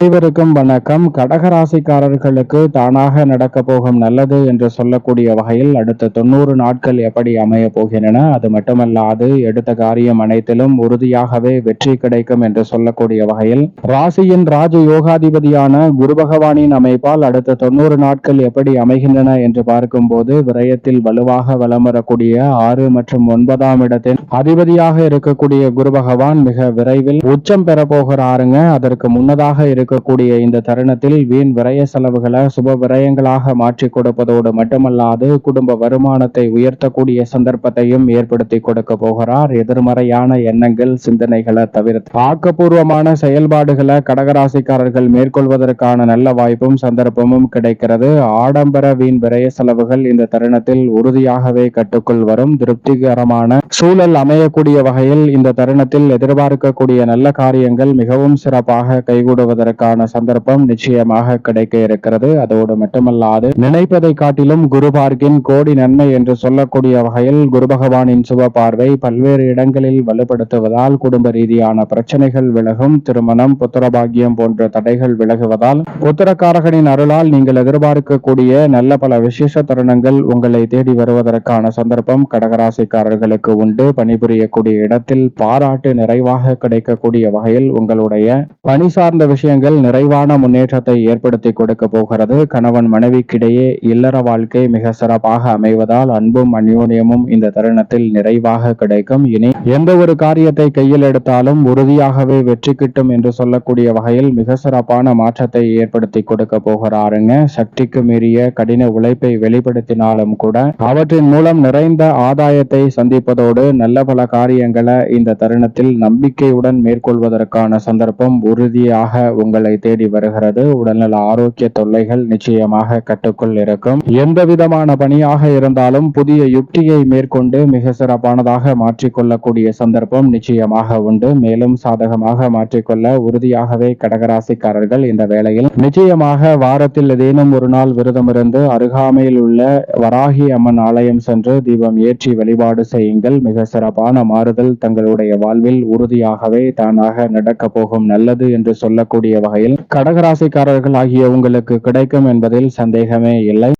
அனைவருக்கும் வணக்கம். கடகராசிக்காரர்களுக்கு தானாக நடக்க போகும் நல்லது என்று சொல்லக்கூடிய வகையில் அடுத்த தொண்ணூறு நாட்கள் எப்படி அமைய போகின்றன அது மட்டுமல்லாது எடுத்த காரியம் அனைத்திலும் உறுதியாகவே வெற்றி கிடைக்கும் என்று சொல்லக்கூடிய வகையில் ராசியின் ராஜ யோகாதிபதியான குரு பகவானின் அமைப்பால் அடுத்த தொண்ணூறு நாட்கள் எப்படி அமைகின்றன என்று பார்க்கும்போது விரயத்தில் வலுவாக வலம் வரக்கூடிய ஆறு மற்றும் ஒன்பதாம் இடத்தில் அதிபதியாக இருக்கக்கூடிய குரு பகவான் மிக விரைவில் உச்சம் பெறப்போகிறாருங்க அதற்கு முன்னதாக இருக்கக்கூடிய இந்த தருணத்தில் வீண் விரய செலவுகளை சுப விரயங்களாக மாற்றி கொடுப்பதோடு மட்டுமல்லாது குடும்ப வருமானத்தை உயர்த்தக்கூடிய சந்தர்ப்பத்தையும் ஏற்படுத்தி கொடுக்க போகிறார். எதிர்மறையான எண்ணங்கள் சிந்தனைகளை தவிர ஆக்கப்பூர்வமான செயல்பாடுகளை கடகராசிக்காரர்கள் மேற்கொள்வதற்கான நல்ல வாய்ப்பும் சந்தர்ப்பமும் கிடைக்கிறது. ஆடம்பர வீண் விரய செலவுகள் இந்த தருணத்தில் உறுதியாகவே கட்டுக்குள் வரும். திருப்திகரமான சூழல் அமையக்கூடிய வகையில் இந்த தருணத்தில் எதிர்பார்க்கக்கூடிய நல்ல காரியங்கள் மிகவும் சிறப்பாக கைகூடுவதற்கான சந்தர்ப்பம் நிச்சயமாக கிடைக்க இருக்கிறது. அதோடு மட்டுமல்லாது நினைப்பதை காட்டிலும் குரு பார்க்கின் கோடி நன்மை என்று சொல்லக்கூடிய வகையில் குரு பகவானின் சுப பார்வை பல்வேறு இடங்களில் வலுப்படுத்துவதால் குடும்ப ரீதியான பிரச்சனைகள் விலகும் திருமணம் புத்திரபாகியம் போன்ற தடைகள் விலகுவதால் புத்திரக்காரகனின் அருளால் நீங்கள் எதிர்பார்க்கக்கூடிய நல்ல பல விசேஷ தருணங்கள் உங்களை தேடி வருவதற்கான சந்தர்ப்பம் கடகராசிக்காரர்களுக்கு உண்டு. பணிபுரியக்கூடிய இடத்தில் பாராட்டு நிறைவாக கிடைக்கக்கூடிய வகையில் உங்களுடைய பணி சார்ந்த விஷயங்கள் நிறைவான முன்னேற்றத்தை ஏற்படுத்தி கொடுக்க போகிறது. கணவன் மனைவிக்கிடையே இல்லற வாழ்க்கை மிக சிறப்பாக அமைவதால் அன்பும் அந்யோன்யமும் இந்த தருணத்தில் நிறைவாக கிடைக்கும். இனி எந்த ஒரு காரியத்தை கையில் எடுத்தாலும் உறுதியாகவே வெற்றி கிட்டும் என்று சொல்லக்கூடிய வகையில் மிக சிறப்பான மாற்றத்தை ஏற்படுத்தி கொடுக்க போகிறாருங்க. சக்திக்கு மீறிய கடின உழைப்பை வெளிப்படுத்தினாலும் கூட அவற்றின் மூலம் நிறைந்த ஆதாயத்தை சந்திப்பதோடு நல்ல பல காரியங்களை இந்த தருணத்தில் நம்பிக்கையுடன் மேற்கொள்வதற்கான சந்தர்ப்பம் உறுதியாக உங்கள் தேடி வருகிறது. உடல்நல ஆரோக்கிய தொல்லைகள் நிச்சயமாக கட்டுக்குள் இருக்கும். எந்த விதமான பணியாக இருந்தாலும் புதிய யுக்தியை மேற்கொண்டு மிக சிறப்பானதாக மாற்றிக்கொள்ளக்கூடிய சந்தர்ப்பம் நிச்சயமாக உண்டு. மேலும் சாதகமாக மாற்றிக்கொள்ள உறுதியாகவே கடகராசிக்காரர்கள் இந்த வேளையில் நிச்சயமாக வாரத்தில் ஏதேனும் ஒரு நாள் விரதம் இருந்து அருகாமையில் உள்ள வராகி அம்மன் ஆலயம் சென்று தீபம் ஏற்றி வழிபாடு செய்யுங்கள். மிக சிறப்பான மாறுதல் தங்களுடைய வாழ்வில் உறுதியாகவே தானாக நடக்க போகும். நல்லது என்று சொல்லக்கூடிய வகையில் கடகராசிக்காரர்கள் ஆகிய உங்களுக்கு கிடைக்கும் என்பதில் சந்தேகமே இல்லை.